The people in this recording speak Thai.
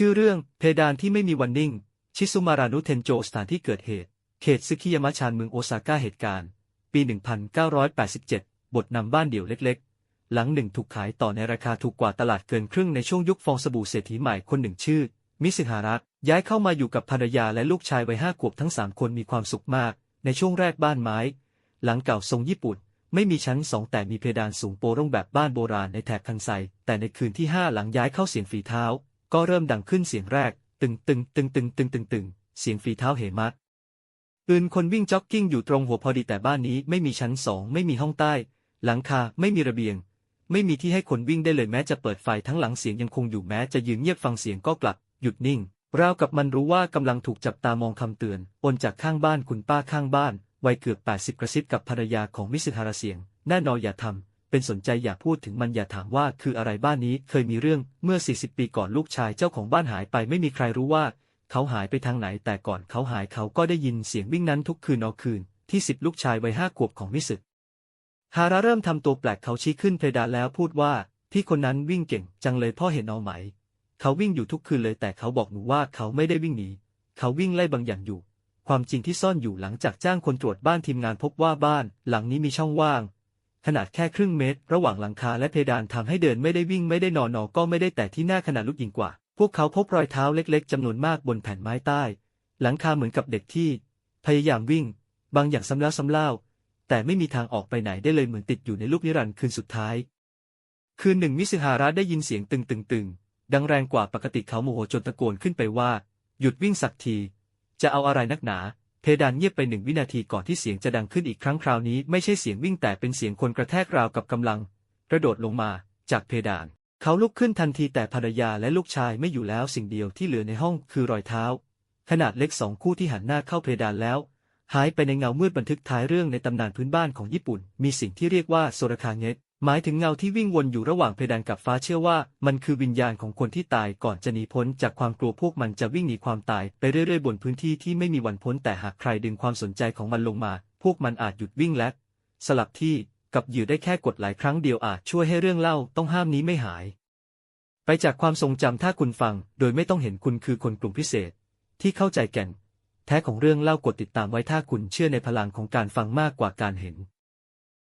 ชื่อเรื่องเพดานที่ไม่มีวันนิ่ง ชิซุมารานุเทนโจสถานที่เกิดเหตุ เขตซึคิยามะชานเมืองโอซาก้าเหตุการณ์ ปี 1987 บทนำบ้านเดี่ยวเล็กๆ หลังหนึ่งถูกขายต่อในราคาถูกกว่าตลาดเกินครึ่งในช่วงยุคฟองสบู่เศรษฐีใหม่คนหนึ่งชื่อ มิสึฮาระย้ายเข้ามาอยู่กับภรรยาและลูกชายวัยห้าขวบทั้งสามคนมีความสุขมาก ในช่วงแรกบ้านไม้ หลังเก่าทรงญี่ปุ่นไม่มีชั้นสองแต่มีเพดานสูงโปร่งแบบบ้านโบราณในแถบคันไซ แต่ในคืนที่ห้าหลังย้ายเข้าเสียงฝีเท้า ก็เริ่มดังขึ้นเสียงแรก ตึงตึงตึงตึงตึงตึงตึงเสียงฝีเท้าเหมัดอื่นคนวิ่งจ็อกกิ้งอยู่ตรงหัวพอดีแต่บ้านนี้ไม่มีชั้นสองไม่มีห้องใต้ หลังคาไม่มีระเบียง ไม่มีที่ให้คนวิ่งได้เลยแม้จะเปิดไฟทั้งหลังเสียงยังคงอยู่แม้จะยืนเงียบฟังเสียงก็กลับ หยุดนิ่งราวกับมันรู้ว่ากำลังถูกจับตามองคำเตือนโอนจากข้างบ้านคุณป้าข้างบ้านวัยเกือบ 80 กระซิบกับภรรยาของมิสึฮาราเสียงแน่นอนอย่าทำ เป็นสนใจอย่าพูดถึงมันอย่าถามว่าคืออะไรบ้านนี้เคยมีเรื่องเมื่อ 40 ปีก่อนลูกชายเจ้าของบ้านหายไปไม่มีใครรู้ว่า เขาหายไปทางไหนแต่ก่อนเขาหายเขาก็ได้ยินเสียงวิ่งนั้นทุกคืนเอาคืน ที่สิบลูกชายวัยห้าขวบของมิสึฮาราเริ่มทำตัวแปลกเขาชี้ขึ้นเพดานแล้วพูดว่า พี่คนนั้นวิ่งเก่งจังเลยพ่อเห็นเอาไหม เขาวิ่งอยู่ทุกคืนเลยแต่เขาบอกหนูว่าเขาไม่ได้วิ่งหนีเขาวิ่งไล่บางอย่างอยู่ ความจริงที่ซ่อนอยู่หลังจากจ้างคนตรวจบ้านทีมงานพบว่าบ้าน หลังนี้มีช่องว่าง ขนาดแค่ครึ่งเมตร ระหว่างหลังคาและเพดานทำให้เดินไม่ได้วิ่งไม่ได้นอนนอก็ไม่ได้แต่ที่หน้าขนาดลุกยิงกว่า พวกเขาพบรอยเท้าเล็กๆจำนวนมากบนแผ่นไม้ใต้ หลังคาเหมือนกับเด็กที่ พยายามวิ่ง บางอย่างซ้ำแล้วซ้ำเล่า แต่ไม่มีทางออกไปไหนได้เลยเหมือนติดอยู่ในลูกนิรันดร์คืนสุดท้าย คืนหนึ่งมิสึฮาระได้ยินเสียงตึงตึงตึงดังแรงกว่าปกติเขาโมโหจนตะโกนขึ้นไปว่า หยุดวิ่งสักที จะเอาอะไรนักหนา เพดานเงียบไปหนึ่งวินาทีก่อนที่เสียงจะดังขึ้นอีกครั้งคราวนี้ไม่ใช่เสียงวิ่งแต่เป็นเสียงคนกระแทกราวกับกำลัง กระโดดลงมา จากเพดาน เขาลุกขึ้นทันทีแต่ภรรยาและลูกชายไม่อยู่แล้วสิ่งเดียวที่เหลือในห้องคือรอยเท้า ขนาดเล็กสองคู่ที่หันหน้าเข้าเพดานแล้ว หายไปในเงามืดบันทึกท้ายเรื่องในตำนานพื้นบ้านของญี่ปุ่น มีสิ่งที่เรียกว่าโซรคาเงะ หมายถึงเงาที่วิ่งวนอยู่ระหว่างเพดานกับฟ้าเชื่อว่า มันคือวิญญาณของคนที่ตายก่อนจะหนีพ้นจากความกลัวพวกมันจะวิ่งหนีความตายไปเรื่อยๆ บนพื้นที่ที่ไม่มีวันพ้นแต่หากใครดึงความสนใจของมันลงมา พวกมันอาจหยุดวิ่งและสลับที่กับเหยื่อได้แค่กดหลายครั้งเดียวอาจช่วยให้เรื่องเล่าต้องห้ามนี้ไม่หาย ไปจากความทรงจำถ้าคุณฟัง โดยไม่ต้องเห็นคุณคือคนกลุ่มพิเศษ ที่เข้าใจแก่น แท้ของเรื่องเล่ากดติดตามไว้ถ้าคุณเชื่อในพลังของการฟังมากกว่าการเห็น